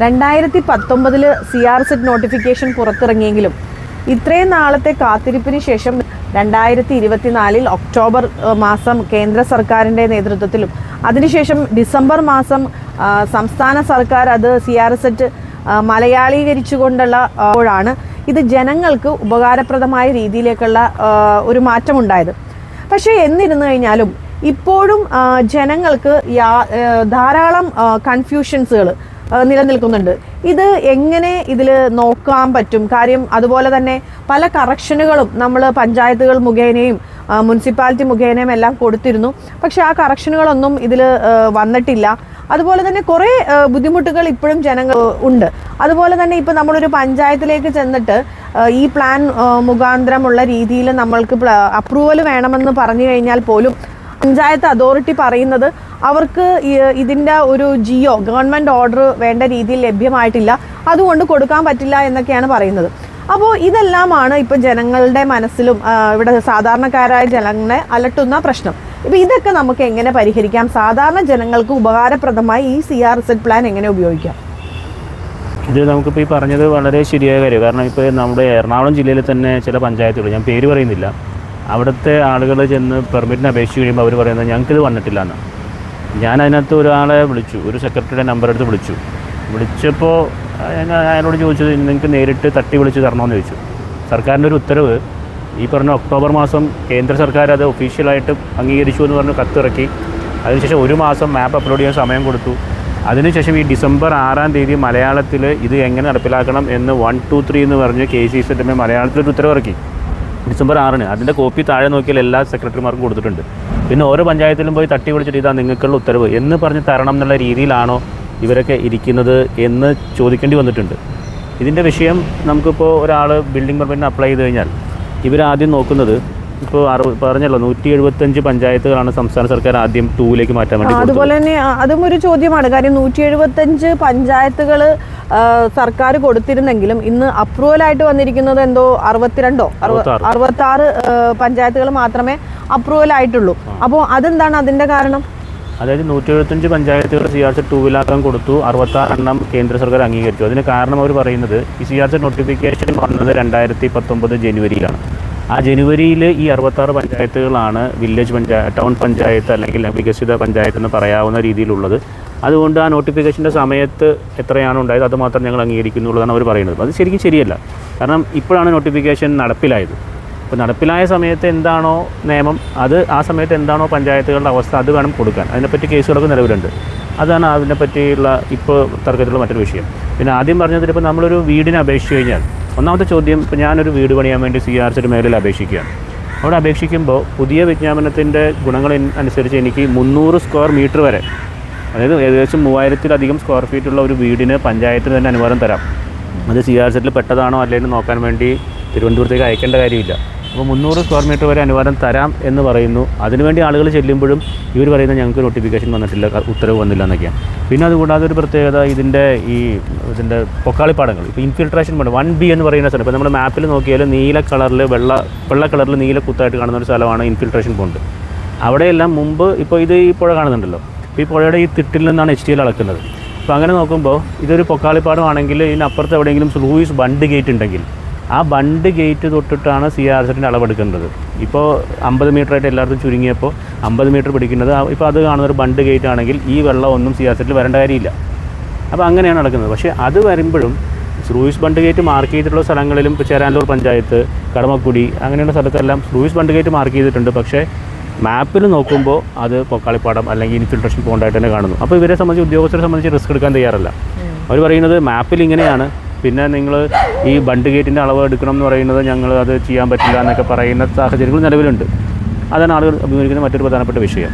രണ്ടായിരത്തി പത്തൊമ്പതിൽ C R set notification പുറത്തിറങ്ങിയെങ്കിലും ഇത്രയും നാളത്തെ കാത്തിരിപ്പിന് ശേഷം രണ്ടായിരത്തി ഇരുപത്തിനാലിൽ ഒക്ടോബർ മാസം കേന്ദ്ര സർക്കാരിന്റെ നേതൃത്വത്തിലും അതിനുശേഷം ഡിസംബർ മാസം സംസ്ഥാന സർക്കാർ അത് സി ആർ സെറ്റ് മലയാളീകരിച്ചുകൊണ്ടുള്ള ആ, പ്പോഴാണ് ഇത് ജനങ്ങൾക്ക് ഉപകാരപ്രദമായ രീതിയിലേക്കുള്ള ഒരു മാറ്റമുണ്ടായത്. പക്ഷേ എന്നിരുന്നു കഴിഞ്ഞാലും ഇപ്പോഴും ജനങ്ങൾക്ക് ധാരാളം കൺഫ്യൂഷൻസുകൾ നിലനിൽക്കുന്നുണ്ട്. ഇത് എങ്ങനെ ഇതിൽ നോക്കാൻ പറ്റും? കാര്യം അതുപോലെ തന്നെ പല കറക്ഷനുകളും നമ്മൾ പഞ്ചായത്തുകൾ മുഖേനയും മുനിസിപ്പാലിറ്റി മുഖേനയും എല്ലാം കൊടുത്തിരുന്നു. പക്ഷേ ആ കറക്ഷനുകളൊന്നും ഇതിൽ വന്നിട്ടില്ല. അതുപോലെ തന്നെ കുറേ ബുദ്ധിമുട്ടുകൾ ഇപ്പോഴും ജനങ്ങൾ ഉണ്ട്. അതുപോലെ തന്നെ ഇപ്പോൾ നമ്മളൊരു പഞ്ചായത്തിലേക്ക് ചെന്നിട്ട് ഈ പ്ലാൻ മുഖാന്തരമുള്ള രീതിയിൽ നമ്മൾക്ക് അപ്രൂവൽ വേണമെന്ന് പറഞ്ഞു കഴിഞ്ഞാൽ പോലും പഞ്ചായത്ത് അതോറിറ്റി പറയുന്നത് അവർക്ക് ഇതിന്റെ ഒരു ജിയോ ഗവൺമെന്റ് ഓർഡർ വേണ്ട രീതിയിൽ ലഭ്യമായിട്ടില്ല. അതുകൊണ്ട് കൊടുക്കാൻ പറ്റില്ല എന്നൊക്കെയാണ് പറയുന്നത്. അപ്പോൾ ഇതെല്ലാമാണ് ഇപ്പോൾ ജനങ്ങളുടെ മനസ്സിലും ഇവിടെ സാധാരണക്കാരായ ജനങ്ങളെ അലട്ടുന്ന പ്രശ്നം. ഇപ്പോൾ ഇതൊക്കെ നമുക്ക് എങ്ങനെ പരിഹരിക്കാം? സാധാരണ ജനങ്ങൾക്ക് ഉപകാരപ്രദമായി ഈ സി ആർ സെറ്റ് പ്ലാൻ എങ്ങനെ ഉപയോഗിക്കാം? ഇത് നമുക്കിപ്പോൾ ഈ പറഞ്ഞത് വളരെ ശരിയായ കാര്യം. കാരണം ഇപ്പോൾ നമ്മുടെ എറണാകുളം ജില്ലയിൽ തന്നെ ചില പഞ്ചായത്തുകൾ ഞാൻ പേര് പറയുന്നില്ല. അവിടുത്തെ ആളുകൾ ചെന്ന് പെർമിറ്റിന് അപേക്ഷിച്ച് കഴിയുമ്പോൾ അവർ പറയുന്നത് ഞങ്ങൾക്കിത് വന്നിട്ടില്ല എന്ന് ഞാൻ അതിനകത്ത് ഒരാളെ വിളിച്ചു ഒരു സെക്രട്ടറിയുടെ നമ്പർ എടുത്ത് വിളിച്ചു. വിളിച്ചപ്പോൾ ഞാൻ അയാളോട് ചോദിച്ചത് നിങ്ങൾക്ക് നേരിട്ട് തട്ടി വിളിച്ച് തരണമെന്ന് ചോദിച്ചു. സർക്കാരിന്റെ ഒരു ഉത്തരവ് ഈ പറഞ്ഞ ഒക്ടോബർ മാസം കേന്ദ്ര സർക്കാർ അത് ഒഫീഷ്യലായിട്ട് അംഗീകരിച്ചു എന്ന് പറഞ്ഞ് കത്തിറക്കി. അതിനുശേഷം ഒരു മാസം മാപ്പ് അപ്ലോഡ് ചെയ്യാൻ സമയം കൊടുത്തു. അതിനുശേഷം ഈ ഡിസംബർ ആറാം തീയതി മലയാളത്തിൽ ഇത് എങ്ങനെ നടപ്പിലാക്കണം എന്ന് വൺ ടു ത്രീ എന്ന് പറഞ്ഞ് കെ സി സെറ്റിന്റെ മലയാളത്തിൽ ഒരു ഉത്തരവിറക്കി. ഡിസംബർ ആറിന്. അതിന്റെ കോപ്പി താഴെ നോക്കിയാൽ എല്ലാ സെക്രട്ടറിമാർക്കും കൊടുത്തിട്ടുണ്ട്. പിന്നെ ഓരോ പഞ്ചായത്തിലും പോയി തട്ടി വിളിച്ചിട്ട് ഇതാ നിങ്ങൾക്കുള്ള ഉത്തരവ് എന്ന് പറഞ്ഞ് തരണം എന്നുള്ള രീതിയിലാണോ ഇവരൊക്കെ ഇരിക്കുന്നത് എന്ന് ചോദിക്കേണ്ടി വന്നിട്ടുണ്ട്. ഇതിന്റെ വിഷയം നമുക്കിപ്പോൾ ഒരാൾ ബിൽഡിംഗ് പെർമിറ്റിന് അപ്ലൈ ചെയ്ത് കഴിഞ്ഞാൽ ഇവരാദ്യം നോക്കുന്നത് ഇപ്പോൾ അറു പറഞ്ഞല്ലോ നൂറ്റി എഴുപത്തഞ്ച് പഞ്ചായത്തുകളാണ് സംസ്ഥാന സർക്കാർ ആദ്യം ടൂവിലേക്ക് മാറ്റാൻ വേണ്ടി. അതുപോലെ തന്നെ അതും ഒരു ചോദ്യമാണ്. കാര്യം നൂറ്റി എഴുപത്തഞ്ച് പഞ്ചായത്തുകൾ സർക്കാർ കൊടുത്തിരുന്നെങ്കിലും ഇന്ന് അപ്രൂവൽ ആയിട്ട് വന്നിരിക്കുന്നത് എന്തോ അറുപത്തിരണ്ടോ. അറുപത്തി ആറ് പഞ്ചായത്തുകൾ മാത്രമേ അപ്രൂവൽ ആയിട്ടുള്ളൂ അപ്പോൾ അതെന്താണ് അതിന്റെ കാരണം? അതായത് നൂറ്റി എഴുപത്തഞ്ച് പഞ്ചായത്തുകൾ സി ആർ സി ടൂവിലാക്കാൻ കൊടുത്തു അറുപത്താറെണ്ണം കേന്ദ്ര സർക്കാർ അംഗീകരിച്ചു. അതിന് കാരണം അവർ പറയുന്നത് ഈ സി ആർ സി നോട്ടിഫിക്കേഷൻ വന്നത് രണ്ടായിരത്തി പത്തൊമ്പത് ജനുവരിയിലാണ്. ആ ജനുവരിയിൽ ഈ അറുപത്താറ് പഞ്ചായത്തുകളാണ് വില്ലേജ് പഞ്ചായത്ത് ടൗൺ പഞ്ചായത്ത് അല്ലെങ്കിൽ വികസിത പഞ്ചായത്ത് എന്ന് പറയാവുന്ന രീതിയിലുള്ളത്. അതുകൊണ്ട് ആ നോട്ടിഫിക്കേഷന്റെ സമയത്ത് എത്രയാണ് ഉണ്ടായത് അതുമാത്രം ഞങ്ങൾ അംഗീകരിക്കുന്നുള്ളതാണ് അവർ പറയുന്നത്. അത് ശരിക്കും ശരിയല്ല. കാരണം ഇപ്പോഴാണ് നോട്ടിഫിക്കേഷൻ നടപ്പിലായത്. അപ്പോൾ നടപ്പിലായ സമയത്ത് എന്താണോ നിയമം അത് ആ സമയത്ത് എന്താണോ പഞ്ചായത്തുകളുടെ അവസ്ഥ അത് വേണം കൊടുക്കാൻ. അതിനെപ്പറ്റി കേസുകളൊക്കെ നിലവിലുണ്ട്. അതാണ് അതിനെ പറ്റിയുള്ള ഇപ്പോൾ തർക്കത്തിലുള്ള മറ്റൊരു വിഷയം. പിന്നെ ആദ്യം പറഞ്ഞതിൽ ഇപ്പോൾ നമ്മളൊരു വീടിനെ അപേക്ഷിച്ച് കഴിഞ്ഞാൽ ഒന്നാമത്തെ ചോദ്യം ഇപ്പോൾ ഞാനൊരു വീട് പണിയാൻ വേണ്ടി സി ആർ സി മേഖലയിൽ അപേക്ഷിക്കുകയാണ്. അവിടെ അപേക്ഷിക്കുമ്പോൾ പുതിയ വിജ്ഞാപനത്തിന്റെ ഗുണങ്ങൾ അനുസരിച്ച് എനിക്ക് മുന്നൂറ് സ്ക്വയർ മീറ്റർ വരെ അതായത് ഏകദേശം മൂവായിരത്തിലധികം സ്ക്വയർ ഫീറ്റ് ഉള്ള ഒരു വീടിന് പഞ്ചായത്തിന് തന്നെ അനുവാദം തരാം. അത് സി ആർ സെറ്റിൽ പെട്ടതാണോ അല്ലെങ്കിൽ നോക്കാൻ വേണ്ടി തിരുവനന്തപുരത്തേക്ക് അയക്കേണ്ട കാര്യമില്ല. അപ്പോൾ മുന്നൂറ് സ്ക്വയർ മീറ്റർ വരെ അനുവാദം തരാം എന്ന് പറയുന്നു. അതിനുവേണ്ടി ആളുകൾ ചെല്ലുമ്പോഴും ഇവർ പറയുന്നത് ഞങ്ങൾക്ക് നോട്ടിഫിക്കേഷൻ വന്നിട്ടില്ല ഉത്തരവ് വന്നില്ല എന്നൊക്കെയാണ്. പിന്നെ അതുകൂടാതെ ഒരു പ്രത്യേകത ഇതിന്റെ ഈ ഇതിന്റെ പൊക്കാളിപ്പാടങ്ങൾ ഇപ്പോൾ ഇൻഫിൽട്രേഷൻ പണ്ട് വൺ ബി എന്ന് പറയുന്ന സ്ഥലം. ഇപ്പോൾ നമ്മൾ മാപ്പിൽ നോക്കിയാൽ നീല കളറിൽ വെള്ള വെള്ള കളറിൽ നീല കുത്തായിട്ട് കാണുന്ന ഒരു സ്ഥലമാണ് ഇൻഫിൽട്രേഷൻ പോണ്ട് അവിടെയെല്ലാം മുമ്പ് ഇപ്പോൾ ഇത് ഈ പുഴ കാണുന്നുണ്ടല്ലോ. ഇപ്പോൾ ഈ പുഴയുടെ ഈ തിട്ടിൽ നിന്നാണ് എച്ച് ടി എൽ അളക്കുന്നത്. അപ്പോൾ അങ്ങനെ നോക്കുമ്പോൾ ഇതൊരു പൊക്കാളിപ്പാടമാണെങ്കിൽ ഇതിനപ്പുറത്ത് എവിടെയെങ്കിലും സ്ലൂയിസ് ബണ്ട് ഗേറ്റ് ഉണ്ടെങ്കിൽ ആ ബണ്ട് ഗേറ്റ് തൊട്ടിട്ടാണ് സി ആർ സെറ്റിന്റെ അളവെടുക്കേണ്ടത് ഇപ്പോൾ അമ്പത് മീറ്റർ ആയിട്ട് എല്ലായിടത്തും ചുരുങ്ങിയപ്പോൾ അമ്പത് മീറ്റർ പിടിക്കുന്നത് ഇപ്പോൾ അത് കാണുന്ന ഒരു ബണ്ട് ഗേറ്റ് ആണെങ്കിൽ ഈ വെള്ളം ഒന്നും സി ആർ സെറ്റിൽ വരേണ്ട കാര്യമില്ല. അപ്പോൾ അങ്ങനെയാണ് നടക്കുന്നത്. പക്ഷേ അത് വരുമ്പോഴും സ്ലൂയിസ് ബണ്ട് ഗേറ്റ് മാർക്ക് ചെയ്തിട്ടുള്ള സ്ഥലങ്ങളിലും ഇപ്പോൾ ചേരാനല്ലൂർ പഞ്ചായത്ത് കടമക്കുടി അങ്ങനെയുള്ള സ്ഥലത്തെല്ലാം സ്ലൂയിസ് ബണ്ട് ഗേറ്റ് മാർക്ക് ചെയ്തിട്ടുണ്ട്. പക്ഷേ മാപ്പിൽ നോക്കുമ്പോൾ അത് പൊക്കാളിപ്പാടം അല്ലെങ്കിൽ ഇൻഫിൽട്രേഷൻ പോണ്ടായിട്ട് തന്നെ കാണുന്നു. അപ്പോൾ ഇവരെ സംബന്ധിച്ച് ഉദ്യോഗസ്ഥരെ സംബന്ധിച്ച് റിസ്ക് എടുക്കാൻ തയ്യാറല്ല. അവർ പറയുന്നത് മാപ്പിൽ ഇങ്ങനെയാണ്. പിന്നെ നിങ്ങൾ ഈ ബണ്ട് ഗേറ്റിന്റെ അളവ് എടുക്കണം എന്ന് പറയുന്നത് ഞങ്ങൾ അത് ചെയ്യാൻ പറ്റില്ല എന്നൊക്കെ പറയുന്ന സാഹചര്യങ്ങൾ നിലവിലുണ്ട്. അതാണ് ആളുകൾ അഭിമുഖീകരിക്കുന്ന മറ്റൊരു പ്രധാനപ്പെട്ട വിഷയം.